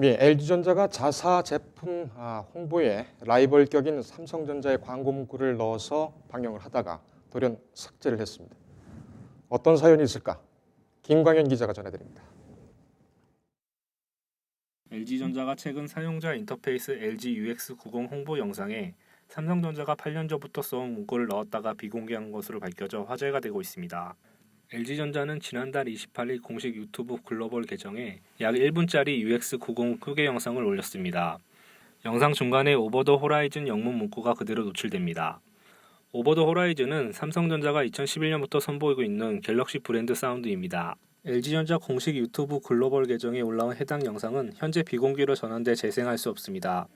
예, LG전자가 자사 제품 아, 홍보에 라이벌 격인 삼성전자의 광고 문구를 넣어서 방영을 하다가 돌연 삭제를 했습니다. 어떤 사연이 있을까? 김광현 기자가 전해드립니다. LG전자가 최근 사용자 인터페이스 LG UX90 홍보 영상에 삼성전자가 8년 전부터 써온 문구를 넣었다가 비공개한 것으로 밝혀져 화제가 되고 있습니다. LG전자는 지난달 28일 공식 유튜브 글로벌 계정에 약 1분짜리 UX90 소개 영상을 올렸습니다. 영상 중간에 오버 더 호라이즌 영문 문구가 그대로 노출됩니다. 오버 더 호라이즌은 삼성전자가 2011년부터 선보이고 있는 갤럭시 브랜드 사운드입니다. LG전자 공식 유튜브 글로벌 계정에 올라온 해당 영상은 현재 비공개로 전환돼 재생할 수 없습니다.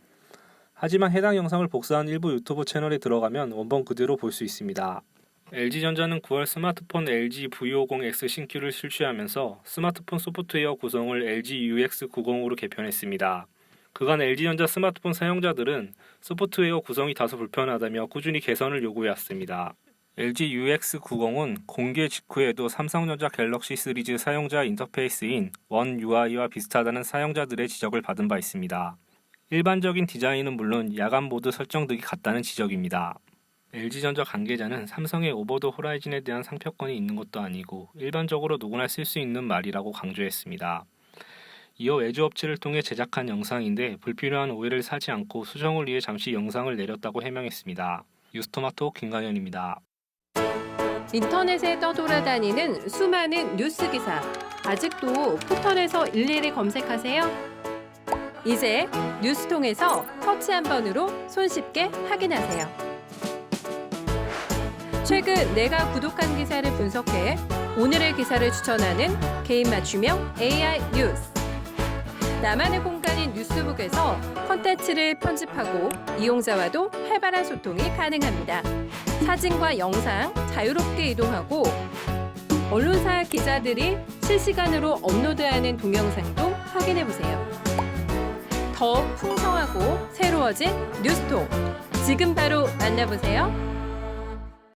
하지만 해당 영상을 복사한 일부 유튜브 채널에 들어가면 원본 그대로 볼 수 있습니다. LG전자는 9월 스마트폰 LG V50X 신규를 출시하면서 스마트폰 소프트웨어 구성을 LG UX90으로 개편했습니다. 그간 LG전자 스마트폰 사용자들은 소프트웨어 구성이 다소 불편하다며 꾸준히 개선을 요구해왔습니다. LG UX90은 공개 직후에도 삼성전자 갤럭시 시리즈 사용자 인터페이스인 원 UI와 비슷하다는 사용자들의 지적을 받은 바 있습니다. 일반적인 디자인은 물론 야간 모드 설정 등이 같다는 지적입니다. LG전자 관계자는 삼성의 오버더 호라이즌에 대한 상표권이 있는 것도 아니고 일반적으로 누구나 쓸 수 있는 말이라고 강조했습니다. 이어 외주 업체를 통해 제작한 영상인데 불필요한 오해를 사지 않고 수정을 위해 잠시 영상을 내렸다고 해명했습니다. 뉴스토마토 김강현입니다. 인터넷에 떠돌아다니는 수많은 뉴스 기사. 아직도 포털에서 일일이 검색하세요? 이제 뉴스통에서 터치 한 번으로 손쉽게 확인하세요. 최근 내가 구독한 기사를 분석해 오늘의 기사를 추천하는 개인 맞춤형 AI 뉴스. 나만의 공간인 뉴스북에서 컨텐츠를 편집하고 이용자와도 활발한 소통이 가능합니다. 사진과 영상 자유롭게 이동하고 언론사 기자들이 실시간으로 업로드하는 동영상도 확인해 보세요. 더 풍성하고 새로워진 뉴스통 지금 바로 만나보세요.